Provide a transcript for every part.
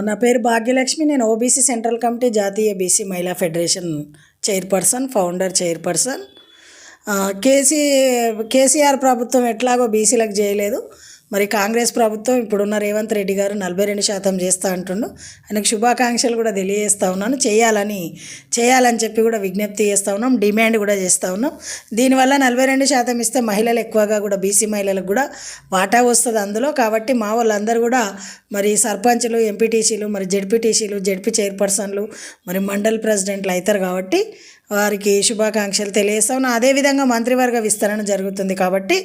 నా పేరు భాగ్యలక్ష్మి. నేను ఓబీసీ సెంట్రల్ కమిటీ జాతీయ బీసీ మహిళా federation chairperson founder chairperson. KC KCR ప్రభుత్వం ఎట్లాగో బీసీలకు చేయలేదు. మరి కాంగ్రెస్ ప్రభుత్వం ఇప్పుడున్న రేవంత్ రెడ్డి గారు నలభై రెండు శాతం చేస్తా అంటుండు. ఆయనకు శుభాకాంక్షలు కూడా తెలియజేస్తా ఉన్నాను. చేయాలని చేయాలని చెప్పి కూడా విజ్ఞప్తి చేస్తూ ఉన్నాం. డిమాండ్ కూడా చేస్తూ ఉన్నాం. దీనివల్ల నలభై రెండు శాతం ఇస్తే మహిళలు ఎక్కువగా కూడా బీసీ మహిళలకు కూడా వాటా వస్తుంది అందులో. కాబట్టి మా వాళ్ళందరూ కూడా మరి సర్పంచ్లు ఎంపీటీసీలు మరి జెడ్పీటీసీలు జెడ్పీ చైర్పర్సన్లు మరి మండల్ ప్రెసిడెంట్లు అవుతారు కాబట్టి వారికి శుభాకాంక్షలు తెలియజేస్తాం అదేవిధంగా మంత్రివర్గ విస్తరణ జరుగుతుంది కాబట్టి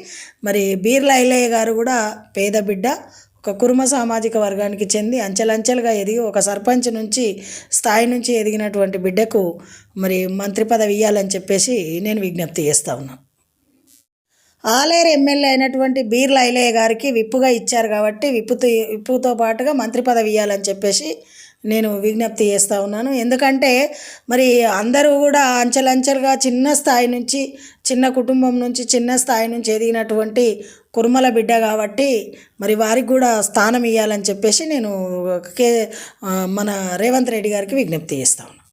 మరి బీర్ల ఐలయ్య గారు కూడా పేద బిడ్డ ఒక కుర్మ సామాజిక వర్గానికి చెంది అంచెలంచెలుగా ఎదిగి ఒక సర్పంచ్ నుంచి స్థాయి నుంచి ఎదిగినటువంటి బిడ్డకు మరి మంత్రి పదవి ఇవ్వాలని చెప్పేసి నేను విజ్ఞప్తి చేస్తా ఉన్నాను ఆలేరు ఎమ్మెల్యే అయినటువంటి బీర్ల ఐలయ్య గారికి విప్పుగా ఇచ్చారు కాబట్టి విప్పుతో విప్పుతో పాటుగా మంత్రి పదవి ఇవ్వాలని చెప్పేసి నేను విజ్ఞప్తి చేస్తూ ఉన్నాను. ఎందుకంటే మరి అందరూ కూడా అంచెలంచెలుగా చిన్న స్థాయి నుంచి చిన్న కుటుంబం నుంచి చిన్న స్థాయి నుంచి ఎదిగినటువంటి కుర్మల బిడ్డ కాబట్టి మరి వారికి కూడా స్థానం ఇవ్వాలని చెప్పేసి నేను కే మన రేవంత్ రెడ్డి గారికి విజ్ఞప్తి చేస్తా ఉన్నాను